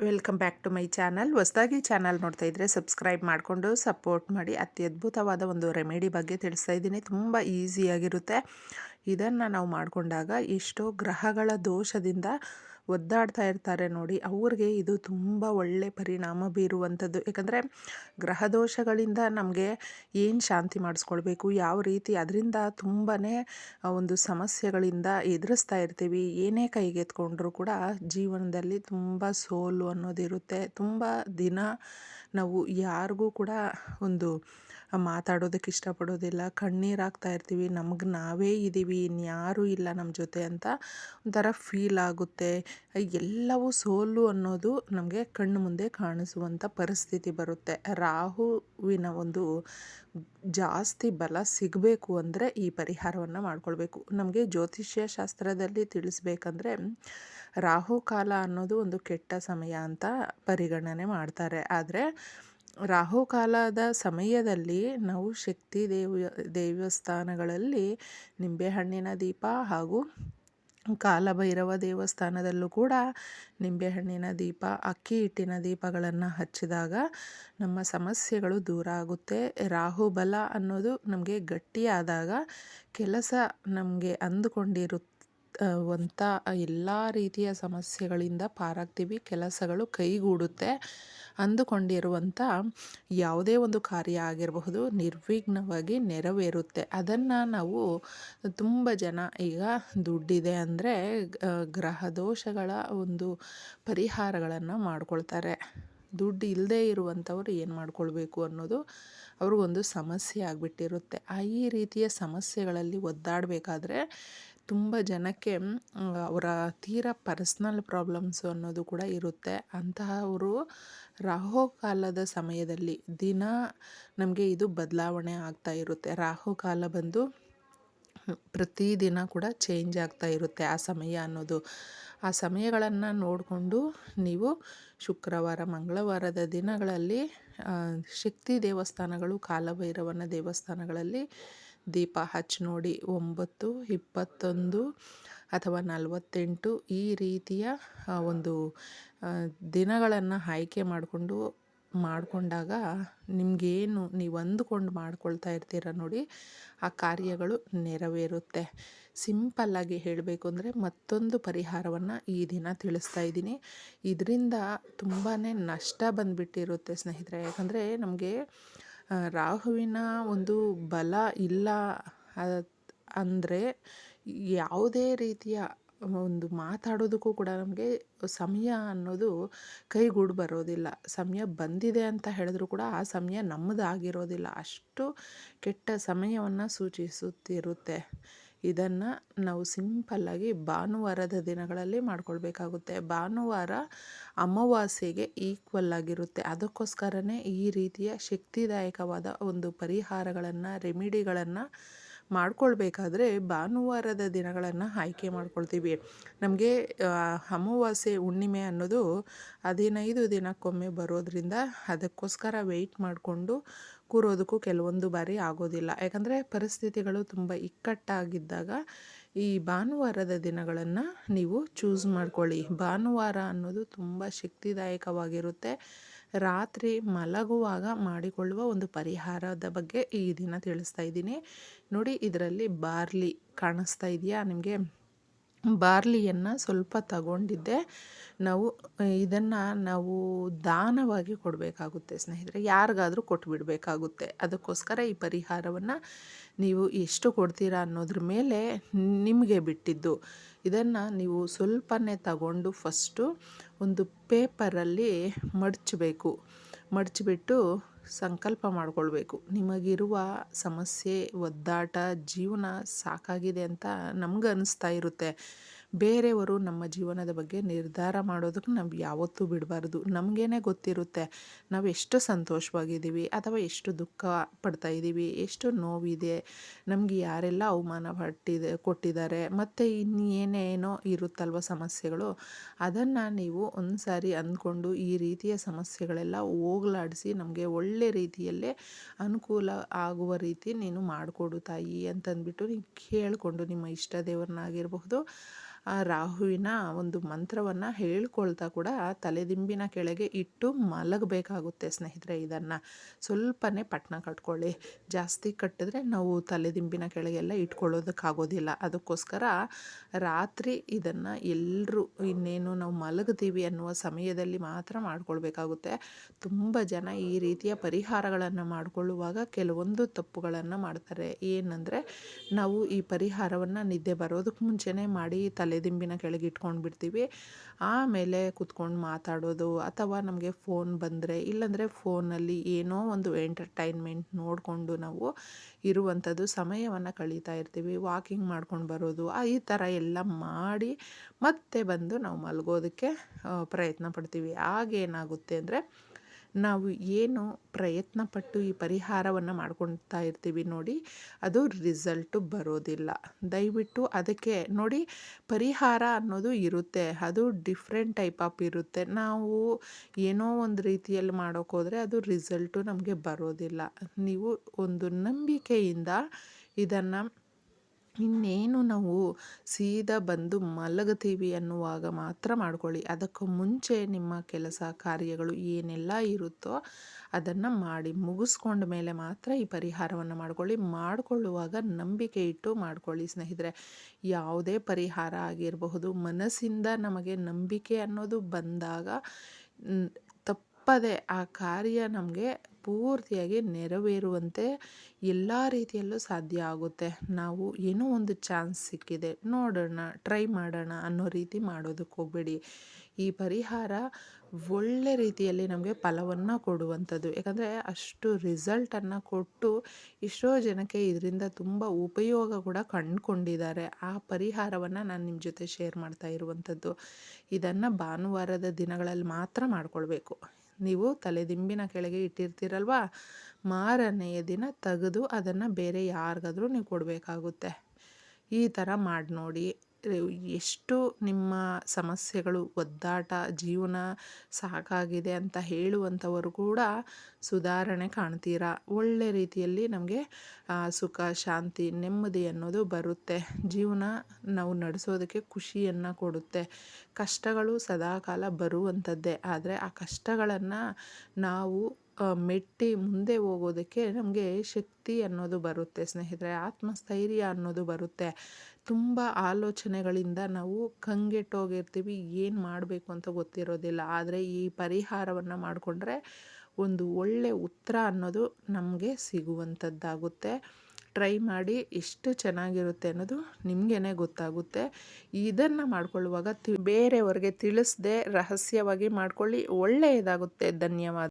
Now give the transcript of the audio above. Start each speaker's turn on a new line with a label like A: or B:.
A: Welcome back to my channel ಹೊಸದಾಗಿ channel ನೋಡ್ತಾ ಇದ್ದರೆ ಸಬ್ಸ್ಕ್ರೈಬ್ ಮಾಡಿಕೊಂಡು ಸಪೋರ್ಟ್ ಮಾಡಿ. ಅತ್ಯದ್ಭುತವಾದ ಒಂದು ರೆಮಿಡಿ ಬಗ್ಗೆ ತಿಳಿಸ್ತಾ ಇದ್ದೀನಿ. ತುಂಬ ಈಸಿಯಾಗಿರುತ್ತೆ ಇದನ್ನು ನಾವು ಮಾಡಿಕೊಂಡಾಗ ಎಷ್ಟೋ ಗ್ರಹಗಳ ದೋಷದಿಂದ ಒದ್ದಾಡ್ತಾ ಇರ್ತಾರೆ ನೋಡಿ, ಅವ್ರಿಗೆ ಇದು ತುಂಬ ಒಳ್ಳೆ ಪರಿಣಾಮ ಬೀರುವಂಥದ್ದು. ಯಾಕಂದರೆ ಗ್ರಹದೋಷಗಳಿಂದ ನಮಗೆ ಏನು ಶಾಂತಿ ಮಾಡಿಸ್ಕೊಳ್ಬೇಕು, ಯಾವ ರೀತಿ ಅದರಿಂದ ತುಂಬಾ ಒಂದು ಸಮಸ್ಯೆಗಳಿಂದ ಎದುರಿಸ್ತಾ ಇರ್ತೀವಿ. ಏನೇ ಕೈಗೆತ್ಕೊಂಡ್ರೂ ಕೂಡ ಜೀವನದಲ್ಲಿ ತುಂಬ ಸೋಲು ಅನ್ನೋದಿರುತ್ತೆ. ತುಂಬ ದಿನ ನಾವು ಯಾರಿಗೂ ಕೂಡ ಒಂದು ಮಾತಾಡೋದಕ್ಕೆ ಇಷ್ಟಪಡೋದಿಲ್ಲ. ಕಣ್ಣೀರು ಹಾಕ್ತಾ ಇರ್ತೀವಿ. ನಮಗೆ ನಾವೇ ಇದ್ದೀವಿ ಇನ್ಯಾರೂ ಇಲ್ಲ ನಮ್ಮ ಜೊತೆ ಅಂತ ಒಂಥರ ಫೀಲ್ ಆಗುತ್ತೆ. ಎಲ್ಲವೂ ಸೋಲು ಅನ್ನೋದು ನಮಗೆ ಕಣ್ಣು ಮುಂದೆ ಕಾಣಿಸುವಂಥ ಪರಿಸ್ಥಿತಿ ಬರುತ್ತೆ. ರಾಹುವಿನ ಒಂದು ಜಾಸ್ತಿ ಬಲ ಸಿಗಬೇಕು ಅಂದರೆ ಈ ಪರಿಹಾರವನ್ನು ಮಾಡಿಕೊಳ್ಬೇಕು. ನಮಗೆ ಜ್ಯೋತಿಷ್ಯ ಶಾಸ್ತ್ರದಲ್ಲಿ ತಿಳಿಸ್ಬೇಕಂದ್ರೆ ರಾಹುಕಾಲ ಅನ್ನೋದು ಒಂದು ಕೆಟ್ಟ ಸಮಯ ಅಂತ ಪರಿಗಣನೆ ಮಾಡ್ತಾರೆ. ಆದರೆ ರಾಹುಕಾಲದ ಸಮಯದಲ್ಲಿ ನಾವು ಶಕ್ತಿ ದೇವ ದೇವಸ್ಥಾನಗಳಲ್ಲಿ ನಿಂಬೆಹಣ್ಣಿನ ದೀಪ ಹಾಗೂ ಕಾಲಭೈರವ ದೇವಸ್ಥಾನದಲ್ಲೂ ಕೂಡ ನಿಂಬೆಹಣ್ಣಿನ ದೀಪ, ಅಕ್ಕಿ ಹಿಟ್ಟಿನ ದೀಪಗಳನ್ನು ಹಚ್ಚಿದಾಗ ನಮ್ಮ ಸಮಸ್ಯೆಗಳು ದೂರ ಆಗುತ್ತೆ. ರಾಹುಬಲ ಅನ್ನೋದು ನಮಗೆ ಗಟ್ಟಿಯಾದಾಗ ಕೆಲಸ ನಮಗೆ ಅಂದುಕೊಂಡಿರುತ್ತೆ ವಂಥ ಎಲ್ಲ ರೀತಿಯ ಸಮಸ್ಯೆಗಳಿಂದ ಪಾರಾಗ್ತೀವಿ, ಕೆಲಸಗಳು ಕೈಗೂಡುತ್ತೆ. ಅಂದುಕೊಂಡಿರುವಂಥ ಯಾವುದೇ ಒಂದು ಕಾರ್ಯ ಆಗಿರಬಹುದು ನಿರ್ವಿಘ್ನವಾಗಿ ನೆರವೇರುತ್ತೆ. ಅದನ್ನು ನಾವು ತುಂಬ ಜನ ಈಗ ದುಡ್ಡಿದೆ ಅಂದರೆ ಗ್ರಹ ದೋಷಗಳ ಒಂದು ಪರಿಹಾರಗಳನ್ನು ಮಾಡ್ಕೊಳ್ತಾರೆ. ದುಡ್ಡು ಇಲ್ಲದೇ ಇರುವಂಥವ್ರು ಏನು ಮಾಡ್ಕೊಳ್ಬೇಕು ಅನ್ನೋದು ಅವ್ರಿಗೊಂದು ಸಮಸ್ಯೆ ಆಗಿಬಿಟ್ಟಿರುತ್ತೆ. ಆ, ಈ ರೀತಿಯ ಸಮಸ್ಯೆಗಳಲ್ಲಿ ಒದ್ದಾಡಬೇಕಾದ್ರೆ ತುಂಬ ಜನಕ್ಕೆ ಅವರ ತೀರ ಪರ್ಸ್ನಲ್ ಪ್ರಾಬ್ಲಮ್ಸ್ ಅನ್ನೋದು ಕೂಡ ಇರುತ್ತೆ. ಅಂತಹವರು ರಾಹುಕಾಲದ ಸಮಯದಲ್ಲಿ ದಿನ ನಮಗೆ ಇದು ಬದಲಾವಣೆ ಆಗ್ತಾ ಇರುತ್ತೆ. ರಾಹುಕಾಲ ಬಂದು ಪ್ರತಿದಿನ ಕೂಡ ಚೇಂಜ್ ಆಗ್ತಾ ಇರುತ್ತೆ ಆ ಸಮಯ ಅನ್ನೋದು. ಆ ಸಮಯಗಳನ್ನು ನೋಡಿಕೊಂಡು ನೀವು ಶುಕ್ರವಾರ, ಮಂಗಳವಾರದ ದಿನಗಳಲ್ಲಿ ಶಕ್ತಿ ದೇವಸ್ಥಾನಗಳು, ಕಾಲಭೈರವನ ದೇವಸ್ಥಾನಗಳಲ್ಲಿ ದೀಪ ಹಚ್ಚಿ ನೋಡಿ ಒಂಬತ್ತು, ಇಪ್ಪತ್ತೊಂದು ಅಥವಾ ನಲವತ್ತೆಂಟು ಈ ರೀತಿಯ ಒಂದು ದಿನಗಳನ್ನು ಆಯ್ಕೆ ಮಾಡಿಕೊಂಡು ಮಾಡಿಕೊಂಡಾಗ ನಿಮಗೇನು ನೀವು ಅಂದುಕೊಂಡು ಮಾಡ್ಕೊಳ್ತಾ ಇರ್ತೀರ ನೋಡಿ, ಆ ಕಾರ್ಯಗಳು ನೆರವೇರುತ್ತೆ. ಸಿಂಪಲ್ಲಾಗಿ ಹೇಳಬೇಕು ಅಂದರೆ ಮತ್ತೊಂದು ಪರಿಹಾರವನ್ನು ಈ ದಿನ ತಿಳಿಸ್ತಾ ಇದ್ದೀನಿ. ಇದರಿಂದ ತುಂಬಾ ನಷ್ಟ ಬಂದುಬಿಟ್ಟಿರುತ್ತೆ ಸ್ನೇಹಿತರೆ. ಯಾಕಂದರೆ ನಮಗೆ ರಾಹುವಿನ ಒಂದು ಬಲ ಇಲ್ಲ ಅಂದರೆ ಯಾವುದೇ ರೀತಿಯ ಒಂದು ಮಾತಾಡೋದಕ್ಕೂ ಕೂಡ ನಮಗೆ ಸಮಯ ಅನ್ನೋದು ಕೈಗೂಡು ಬರೋದಿಲ್ಲ. ಸಮಯ ಬಂದಿದೆ ಅಂತ ಹೇಳಿದ್ರು ಕೂಡ ಆ ಸಮಯ ನಮ್ಮದಾಗಿರೋದಿಲ್ಲ ಅಷ್ಟು ಕೆಟ್ಟ ಸಮಯವನ್ನು ಸೂಚಿಸುತ್ತಿರುತ್ತೆ. ಇದನ್ನು ನಾವು ಸಿಂಪಲ್ಲಾಗಿ ಭಾನುವಾರದ ದಿನಗಳಲ್ಲಿ ಮಾಡ್ಕೊಳ್ಬೇಕಾಗುತ್ತೆ. ಭಾನುವಾರ ಅಮಾವಾಸ್ಯೆಗೆ ಈಕ್ವಲ್ ಆಗಿರುತ್ತೆ. ಅದಕ್ಕೋಸ್ಕರನೇ ಈ ರೀತಿಯ ಶಕ್ತಿದಾಯಕವಾದ ಒಂದು ಪರಿಹಾರಗಳನ್ನು ರೆಮಿಡಿಗಳನ್ನು ಮಾಡ್ಕೊಳ್ಬೇಕಾದ್ರೆ ಭಾನುವಾರದ ದಿನಗಳನ್ನು ಆಯ್ಕೆ ಮಾಡ್ಕೊಳ್ತೀವಿ. ನಮಗೆ ಅಮಾವಾಸ್ಯೆ ಹುಣ್ಣಿಮೆ ಅನ್ನೋದು ಹದಿನೈದು ದಿನಕ್ಕೊಮ್ಮೆ ಬರೋದರಿಂದ ಅದಕ್ಕೋಸ್ಕರ ವೆಯ್ಟ್ ಮಾಡಿಕೊಂಡು ಕೂರೋದಕ್ಕೂ ಕೆಲವೊಂದು ಬಾರಿ ಆಗೋದಿಲ್ಲ. ಯಾಕಂದರೆ ಪರಿಸ್ಥಿತಿಗಳು ತುಂಬ ಇಕ್ಕಟ್ಟಾಗಿದ್ದಾಗ ಈ ಭಾನುವಾರದ ದಿನಗಳನ್ನು ನೀವು ಚೂಸ್ ಮಾಡ್ಕೊಳ್ಳಿ. ಭಾನುವಾರ ಅನ್ನೋದು ತುಂಬ ಶಕ್ತಿದಾಯಕವಾಗಿರುತ್ತೆ. ರಾತ್ರಿ ಮಲಗುವಾಗ ಮಾಡಿಕೊಳ್ಳುವ ಒಂದು ಪರಿಹಾರದ ಬಗ್ಗೆ ಈ ದಿನ ತಿಳಿಸ್ತಾ ಇದ್ದೀನಿ. ನೋಡಿ, ಇದರಲ್ಲಿ ಬಾರ್ಲಿ ಕಾಣಿಸ್ತಾ ಇದೆಯಾ? ನಿಮಗೆ ಬಾರ್ಲಿಯನ್ನು ಸ್ವಲ್ಪ ತಗೊಂಡಿದ್ದೆ. ನಾವು, ಇದನ್ನು ನಾವು ದಾನವಾಗಿ ಕೊಡಬೇಕಾಗುತ್ತೆ ಸ್ನೇಹಿತರೆ. ಯಾರಿಗಾದರೂ ಕೊಟ್ಬಿಡಬೇಕಾಗುತ್ತೆ. ಅದಕ್ಕೋಸ್ಕರ ಈ ಪರಿಹಾರವನ್ನು ನೀವು ಎಷ್ಟು ಕೊಡ್ತೀರಾ ಅನ್ನೋದ್ರ ಮೇಲೆ ನಿಮಗೆ ಬಿಟ್ಟಿದ್ದು. ಇದನ್ನು ನೀವು ಸ್ವಲ್ಪನೇ ತಗೊಂಡು ಫಸ್ಟು ಒಂದು ಪೇಪರಲ್ಲಿ ಮಡಚಬೇಕು. ಮಡಚಿಬಿಟ್ಟು ಸಂಕಲ್ಪ ಮಾಡಿಕೊಳ್ಬೇಕು. ನಿಮಗಿರುವ ಸಮಸ್ಯೆ ಒದ್ದಾಟ ಜೀವನ ಸಾಕಾಗಿದೆ ಅಂತ ನಮ್ಗೆ ಅನಿಸ್ತಾ ಇರುತ್ತೆ. ಬೇರೆಯವರು ನಮ್ಮ ಜೀವನದ ಬಗ್ಗೆ ನಿರ್ಧಾರ ಮಾಡೋದಕ್ಕೆ ನಾವು ಯಾವತ್ತೂ ಬಿಡಬಾರ್ದು. ನಮಗೇನೆ ಗೊತ್ತಿರುತ್ತೆ ನಾವು ಎಷ್ಟು ಸಂತೋಷವಾಗಿದ್ದೀವಿ ಅಥವಾ ಎಷ್ಟು ದುಃಖ ಪಡ್ತಾ ಇದ್ದೀವಿ, ಎಷ್ಟು ನೋವಿದೆ, ನಮಗೆ ಯಾರೆಲ್ಲ ಅವಮಾನ ಪಟ್ಟಿದೆ, ಕೊಟ್ಟಿದ್ದಾರೆ, ಮತ್ತು ಇನ್ನೇನೇನೋ ಇರುತ್ತಲ್ವ ಸಮಸ್ಯೆಗಳು, ಅದನ್ನು ನೀವು ಒಂದು ಸಾರಿ ಅಂದ್ಕೊಂಡು ಈ ರೀತಿಯ ಸಮಸ್ಯೆಗಳೆಲ್ಲ ಹೋಗ್ಲಾಡಿಸಿ ನಮಗೆ ಒಳ್ಳೆ ರೀತಿಯಲ್ಲೇ ಅನುಕೂಲ ಆಗುವ ರೀತಿ ನೀನು ಮಾಡಿಕೊಡು ತಾಯಿ ಅಂತಂದ್ಬಿಟ್ಟು ನೀವು ಕೇಳಿಕೊಂಡು ನಿಮ್ಮ ಇಷ್ಟ ದೇವರನ್ನಾಗಿರಬಹುದು. ಆ ರಾಹುವಿನ ಒಂದು ಮಂತ್ರವನ್ನು ಹೇಳ್ಕೊಳ್ತಾ ಕೂಡ ತಲೆದಿಂಬಿನ ಕೆಳಗೆ ಇಟ್ಟು ಮಲಗಬೇಕಾಗುತ್ತೆ ಸ್ನೇಹಿತರೆ ಇದನ್ನು. ಸ್ವಲ್ಪನೇ ಪಟ್ನ ಕಟ್ಕೊಳ್ಳಿ. ಜಾಸ್ತಿ ಕಟ್ಟಿದ್ರೆ ನಾವು ತಲೆದಿಂಬಿನ ಕೆಳಗೆಲ್ಲ ಇಟ್ಕೊಳ್ಳೋದಕ್ಕಾಗೋದಿಲ್ಲ. ಅದಕ್ಕೋಸ್ಕರ ರಾತ್ರಿ ಇದನ್ನು ಎಲ್ಲರೂ ಇನ್ನೇನು ನಾವು ಮಲಗ್ತೀವಿ ಅನ್ನುವ ಸಮಯದಲ್ಲಿ ಮಾತ್ರ ಮಾಡ್ಕೊಳ್ಬೇಕಾಗುತ್ತೆ. ತುಂಬ ಜನ ಈ ರೀತಿಯ ಪರಿಹಾರಗಳನ್ನು ಮಾಡಿಕೊಳ್ಳುವಾಗ ಕೆಲವೊಂದು ತಪ್ಪುಗಳನ್ನು ಮಾಡ್ತಾರೆ. ಏನಂದರೆ ನಾವು ಈ ಪರಿಹಾರವನ್ನು ನಿದ್ದೆ ಬರೋದಕ್ಕೆ ಮುಂಚೆನೇ ಮಾಡಿ ತಲೆದಿಂಬಿನ ಕೆಳಗೆ ಇಟ್ಕೊಂಡು ಬಿಡ್ತೀವಿ ಆಮೇಲೆ ಕುತ್ಕೊಂಡು ಮಾತಾಡೋದು ಅಥವಾ ನಮಗೆ ಫೋನ್ ಬಂದರೆ, ಇಲ್ಲಾಂದರೆ ಫೋನಲ್ಲಿ ಏನೋ ಒಂದು ಎಂಟರ್ಟೈನ್ಮೆಂಟ್ ನೋಡಿಕೊಂಡು ನಾವು ಇರುವಂಥದ್ದು ಸಮಯವನ್ನು ಕಳೀತಾ ಇರ್ತೀವಿ. ವಾಕಿಂಗ್ ಮಾಡ್ಕೊಂಡು ಬರೋದು ಈ ಥರ ಎಲ್ಲ ಮಾಡಿ ಮತ್ತೆ ಬಂದು ನಾವು ಮಲಗೋದಕ್ಕೆ ಪ್ರಯತ್ನ ಪಡ್ತೀವಿ. ಆಗೇನಾಗುತ್ತೆ ಅಂದರೆ ನಾವು ಏನು ಪ್ರಯತ್ನ ಪಟ್ಟು ಈ ಪರಿಹಾರವನ್ನು ಮಾಡ್ಕೊಳ್ತಾ ಇರ್ತೀವಿ ನೋಡಿ, ಅದು ರಿಸಲ್ಟು ಬರೋದಿಲ್ಲ. ದಯವಿಟ್ಟು ಅದಕ್ಕೆ ನೋಡಿ, ಪರಿಹಾರ ಅನ್ನೋದು ಇರುತ್ತೆ, ಅದು ಡಿಫ್ರೆಂಟ್ ಟೈಪ್ ಆಫ್ ಇರುತ್ತೆ. ನಾವು ಏನೋ ಒಂದು ರೀತಿಯಲ್ಲಿ ಮಾಡೋಕ್ಕೋದ್ರೆ ಅದು ರಿಸಲ್ಟು ನಮಗೆ ಬರೋದಿಲ್ಲ. ನೀವು ಒಂದು ನಂಬಿಕೆಯಿಂದ ಇದನ್ನು ಇನ್ನೇನು ನಾವು ಸೀದಾ ಬಂದು ಮಲಗ್ತೀವಿ ಅನ್ನುವಾಗ ಮಾತ್ರ ಮಾಡ್ಕೊಳ್ಳಿ. ಅದಕ್ಕೂ ಮುಂಚೆ ನಿಮ್ಮ ಕೆಲಸ ಕಾರ್ಯಗಳು ಏನೆಲ್ಲ ಇರುತ್ತೋ ಅದನ್ನು ಮಾಡಿ ಮುಗಿಸ್ಕೊಂಡ ಮೇಲೆ ಮಾತ್ರ ಈ ಪರಿಹಾರವನ್ನು ಮಾಡ್ಕೊಳ್ಳಿ. ಮಾಡಿಕೊಳ್ಳುವಾಗ ನಂಬಿಕೆ ಇಟ್ಟು ಮಾಡ್ಕೊಳ್ಳಿ ಸ್ನೇಹಿತರೆ. ಯಾವುದೇ ಪರಿಹಾರ ಆಗಿರಬಹುದು, ಮನಸ್ಸಿಂದ ನಮಗೆ ನಂಬಿಕೆ ಅನ್ನೋದು ಬಂದಾಗ ತಪ್ಪದೆ ಆ ಕಾರ್ಯ ನಮಗೆ ಪೂರ್ತಿಯಾಗಿ ನೆರವೇರುವಂತೆ ಎಲ್ಲ ರೀತಿಯಲ್ಲೂ ಸಾಧ್ಯ ಆಗುತ್ತೆ. ನಾವು ಏನೋ ಒಂದು ಚಾನ್ಸ್ ಸಿಕ್ಕಿದೆ, ನೋಡೋಣ, ಟ್ರೈ ಮಾಡೋಣ ಅನ್ನೋ ರೀತಿ ಮಾಡೋದಕ್ಕೆ ಹೋಗಬೇಡಿ. ಈ ಪರಿಹಾರ ಒಳ್ಳೆ ರೀತಿಯಲ್ಲಿ ನಮಗೆ ಫಲವನ್ನು ಕೊಡುವಂಥದ್ದು. ಯಾಕಂದರೆ ಅಷ್ಟು ರಿಸಲ್ಟನ್ನು ಕೊಟ್ಟು ಎಷ್ಟೋ ಜನಕ್ಕೆ ಇದರಿಂದ ತುಂಬ ಉಪಯೋಗ ಕೂಡ ಕಂಡುಕೊಂಡಿದ್ದಾರೆ. ಆ ಪರಿಹಾರವನ್ನು ನಾನು ನಿಮ್ಮ ಜೊತೆ ಶೇರ್ ಮಾಡ್ತಾ ಇರುವಂಥದ್ದು. ಇದನ್ನು ಭಾನುವಾರದ ದಿನಗಳಲ್ಲಿ ಮಾತ್ರ ಮಾಡಿಕೊಳ್ಬೇಕು. ನೀವು ತಲೆದಿಂಬಿನ ಕೆಳಗೆ ಇಟ್ಟಿರ್ತೀರಲ್ವ? ಮಾರನೆಯ ದಿನ ತೆಗೆದು ಅದನ್ನು ಬೇರೆ ಯಾರಿಗಾದ್ರೂ ನೀವು ಕೊಡಬೇಕಾಗುತ್ತೆ. ಈ ಥರ ಮಾಡಿ ನೋಡಿ ಎಷ್ಟು ನಿಮ್ಮ ಸಮಸ್ಯೆಗಳು ಒದ್ದಾಟ, ಜೀವನ ಸಾಕಾಗಿದೆ ಅಂತ ಹೇಳುವಂಥವರು ಕೂಡ ಸುಧಾರಣೆ ಕಾಣ್ತೀರಾ? ಒಳ್ಳೆ ರೀತಿಯಲ್ಲಿ ನಮಗೆ ಸುಖ, ಶಾಂತಿ, ನೆಮ್ಮದಿ ಅನ್ನೋದು ಬರುತ್ತೆ. ಜೀವನ ನಾವು ನಡೆಸೋದಕ್ಕೆ ಖುಷಿಯನ್ನು ಕೊಡುತ್ತೆ. ಕಷ್ಟಗಳು ಸದಾಕಾಲ ಬರುವಂಥದ್ದೇ. ಆದರೆ ಆ ಕಷ್ಟಗಳನ್ನು ನಾವು ಮೆಟ್ಟಿ ಮುಂದೆ ಹೋಗೋದಕ್ಕೆ ನಮಗೆ ಶಕ್ತಿ ಅನ್ನೋದು ಬರುತ್ತೆ. ಸ್ನೇಹಿತರೆ, ಆತ್ಮಸ್ಥೈರ್ಯ ಅನ್ನೋದು ಬರುತ್ತೆ. ತುಂಬ ಆಲೋಚನೆಗಳಿಂದ ನಾವು ಕಂಗೆಟ್ಟೋಗಿರ್ತೀವಿ, ಏನು ಮಾಡಬೇಕು ಅಂತ ಗೊತ್ತಿರೋದಿಲ್ಲ. ಆದರೆ ಈ ಪರಿಹಾರವನ್ನು ಮಾಡಿಕೊಂಡ್ರೆ ಒಂದು ಒಳ್ಳೆ ಉತ್ತರ ಅನ್ನೋದು ನಮಗೆ ಸಿಗುವಂಥದ್ದಾಗುತ್ತೆ. ಟ್ರೈ ಮಾಡಿ ಎಷ್ಟು ಚೆನ್ನಾಗಿರುತ್ತೆ ಅನ್ನೋದು ನಿಮಗೇ ಗೊತ್ತಾಗುತ್ತೆ. ಇದನ್ನು ಮಾಡ್ಕೊಳ್ಳುವಾಗ ತಿ, ಬೇರೆಯವ್ರಿಗೆ ತಿಳಿಸ್ದೆ ರಹಸ್ಯವಾಗಿ ಮಾಡಿಕೊಳ್ಳಿ, ಒಳ್ಳೆಯದಾಗುತ್ತೆ. ಧನ್ಯವಾದ.